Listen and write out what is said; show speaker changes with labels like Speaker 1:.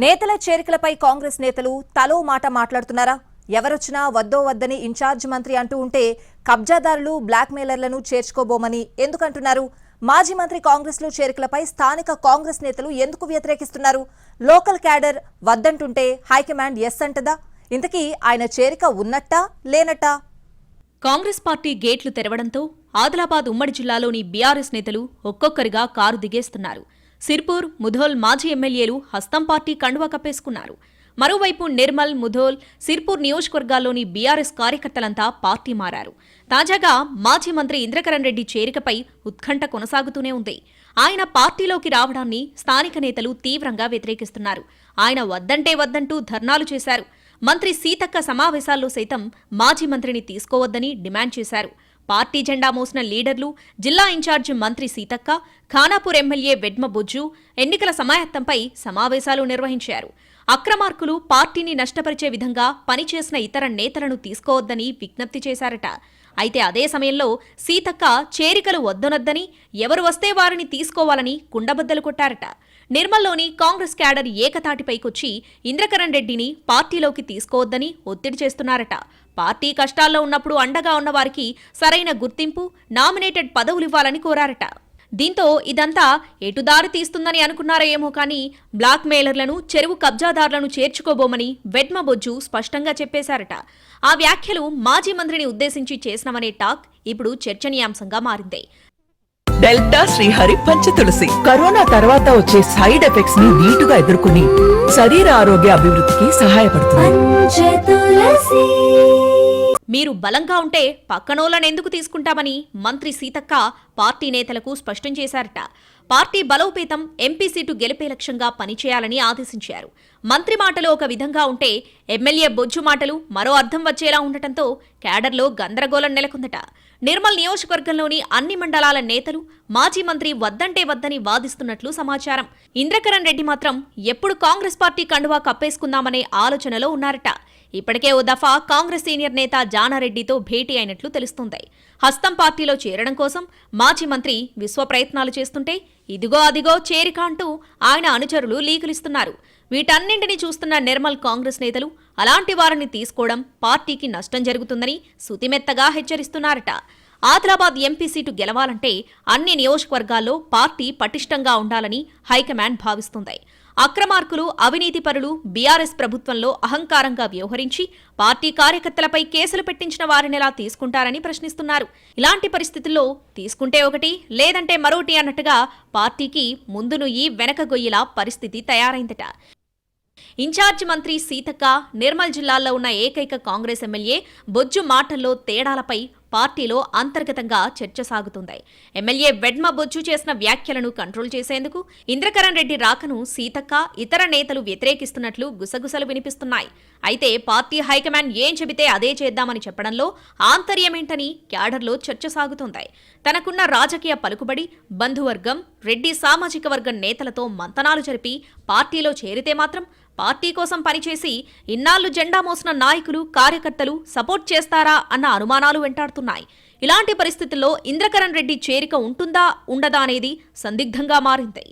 Speaker 1: నేతల చేరికలపై కాంగ్రెస్ నేతలు తలో మాట మాట్లాడుతున్నారా? ఎవరొచ్చినా వద్దో వద్దని ఇన్ఛార్జ్ మంత్రి అంటూ ఉంటే కబ్జాదారులు బ్లాక్మెయిలర్లను చేర్చుకోబోమని ఎందుకంటున్నారు? మాజీ మంత్రి కాంగ్రెస్లో చేరికలపై స్థానిక కాంగ్రెస్ నేతలు ఎందుకు వ్యతిరేకిస్తున్నారు? లోకల్ క్యాడర్ వద్దంటుంటే హైకమాండ్ ఎస్ అంటదా? ఇంతకీ ఆయన చేరిక ఉన్నట్టా లేనట్టా?
Speaker 2: కాంగ్రెస్ పార్టీ గేట్లు తెరవడంతో ఆదిలాబాద్ ఉమ్మడి జిల్లాలోని బీఆర్ఎస్ నేతలు ఒక్కొక్కరిగా కారు దిగేస్తున్నారు. సిర్పూర్ ముధోల్ మాజీ ఎమ్మెల్యేలు హస్తం పార్టీ కండువా కప్పేసుకున్నారు. మరోవైపు నిర్మల్ ముధోల్ సిర్పూర్ నియోజకవర్గాల్లోని బీఆర్ఎస్ కార్యకర్తలంతా పార్టీ మారారు. తాజాగా మాజీ మంత్రి ఇంద్రకరణ్ రెడ్డి చేరికపై ఉత్కంఠ కొనసాగుతూనే ఉంది. ఆయన పార్టీలోకి రావడాన్ని స్థానిక నేతలు తీవ్రంగా వ్యతిరేకిస్తున్నారు. ఆయన వద్దంటే వద్దంటూ ధర్నాలు చేశారు. మంత్రి సీతక్క సమావేశాల్లో సైతం మాజీ మంత్రిని తీసుకోవద్దని డిమాండ్ చేశారు. పార్టీ జెండా మోసిన లీడర్లు జిల్లా ఇన్ఛార్జి మంత్రి సీతక్క ఖానాపూర్ ఎమ్మెల్యే వెడ్మ బుజ్జు ఎన్నికల సమాయత్తంపై సమావేశాలు నిర్వహించారు. అక్రమార్కులు పార్టీని నష్టపరిచే విధంగా పనిచేసిన ఇతర నేతలను తీసుకోవద్దని విజ్ఞప్తి చేశారట. అయితే అదే సమయంలో సీతక్క చేరికలు వద్దనొద్దని ఎవరు వస్తే వారిని తీసుకోవాలని కుండబద్దలు కొట్టారట. నిర్మల్లోని కాంగ్రెస్ క్యాడర్ ఏకతాటిపైకొచ్చి ఇంద్రకరణ్ రెడ్డిని పార్టీలోకి తీసుకోవద్దని ఒత్తిడి చేస్తున్నారట. పార్టీ కష్టాల్లో ఉన్నప్పుడు అండగా ఉన్నవారికి సరైన గుర్తింపు నామినేటెడ్ పదవులివ్వాలని కోరారట. దీంతో ఇదంతా ఎటుదారి తీస్తుందని అనుకున్నారో ఏమో కానీ బ్లాక్ మెయిలర్లను చెరువు కబ్జాదారులను చేర్చుకోబోమని వెడ్మబొజ్జు స్పష్టంగా చెప్పేశారట. ఆ వ్యాఖ్యలు మాజీ మంత్రిని ఉద్దేశించి చేసినవనే టాక్ ఇప్పుడు చర్చనీయాంశంగా మారింది.
Speaker 3: డెల్టా శ్రీహరి పంచ తులసి. కరోనా తర్వాత వచ్చే సైడ్ ఎఫెక్ట్స్ని నీటుగా ఎదుర్కొని శరీర ఆరోగ్య అభివృద్ధికి సహాయపడుతుంది
Speaker 2: మీరు బలంగా ఉంటే పక్కనోళ్ళని ఎందుకు తీసుకుంటామని మంత్రి సీతక్క పార్టీ నేతలకు స్పష్టం చేశారట. పార్టీ బలోపేతం ఎంపీ సీటు గెలిపే లక్ష్యంగా పనిచేయాలని ఆదేశించారు. మంత్రి మాటలు ఒక విధంగా ఉంటే ఎమ్మెల్యే బొజ్జు మాటలు మరో అర్థం వచ్చేలా ఉండటంతో క్యాడర్లో గందరగోళం నెలకొందట. నిర్మల్ నియోజకవర్గంలోని అన్ని మండలాల నేతలు మాజీ మంత్రి వద్దంటే వద్దని వాదిస్తున్నట్లు సమాచారం. ఇంద్రకరణ్ రెడ్డి మాత్రం ఎప్పుడు కాంగ్రెస్ పార్టీ కండువా కప్పేసుకుందామనే ఆలోచనలో ఉన్నారట. ఇప్పటికే ఓ దఫా కాంగ్రెస్ సీనియర్ నేత జానారెడ్డితో భేటీ అయినట్లు తెలుస్తుంది. హస్తం పార్టీలో చేరడం కోసం మాజీ మంత్రి విశ్వ ప్రయత్నాలు చేస్తుంటే ఇదిగో అదిగో చేరిక అంటూ ఆయన అనుచరులు లీకులిస్తున్నారు. వీటన్నింటినీ చూస్తున్న నిర్మల్ కాంగ్రెస్ నేతలు అలాంటి వారిని తీసుకోవడం పార్టీకి నష్టం జరుగుతుందని సుతిమెత్తగా హెచ్చరిస్తున్నారట. ఆదిలాబాద్ ఎంపీ సీటు గెలవాలంటే అన్ని నియోజకవర్గాల్లో పార్టీ పటిష్టంగా ఉండాలని హైకమాండ్ భావిస్తుంది. అక్రమార్కులు అవినీతిపరులు బీఆర్ఎస్ ప్రభుత్వంలో అహంకారంగా వ్యవహరించి పార్టీ కార్యకర్తలపై కేసులు పెట్టించిన వారినెలా తీసుకుంటారని ప్రశ్నిస్తున్నారు. ఇలాంటి పరిస్థితుల్లో తీసుకుంటే ఒకటి లేదంటే మరోటి అన్నట్టుగా పార్టీకి ముందు నుయ్యి వెనక గొయ్యిలా పరిస్థితి తయారైందట. ఇన్ఛార్జి మంత్రి సీతక్క నిర్మల్ జిల్లాల్లో ఉన్న ఏకైక కాంగ్రెస్ ఎమ్మెల్యే బొజ్జు మాటల్లో తేడాలపై పార్టీలో అంతర్గతంగా చర్చ సాగుతుంది. ఎమ్మెల్యే వెడ్మ బొచ్చు చేసిన వ్యాఖ్యలను కంట్రోల్ చేసేందుకు ఇంద్రకరణ్ రెడ్డి రాకను సీతక్క ఇతర నేతలు వ్యతిరేకిస్తున్నట్లు గుసగుసలు వినిపిస్తున్నాయి. అయితే పార్టీ హైకమాండ్ ఏం చెబితే అదే చేద్దామని చెప్పడంలో ఆంతర్యమేంటని క్యాడర్లో చర్చ సాగుతోంది. తనకున్న రాజకీయ పలుకుబడి బంధువర్గం రెడ్డి సామాజిక వర్గం నేతలతో మంతనాలు జరిపి పార్టీలో చేరితే మాత్రం పార్టీ కోసం పనిచేసి ఇన్నాళ్ళు జెండా మోసిన నాయకులు కార్యకర్తలు సపోర్ట్ చేస్తారా అన్న అనుమానాలు వెంటాడుతున్నాయి. ఇలాంటి పరిస్థితుల్లో ఇంద్రకరణ్ రెడ్డి చేరిక ఉంటుందా ఉండదా అనేది సందిగ్ధంగా మారింది.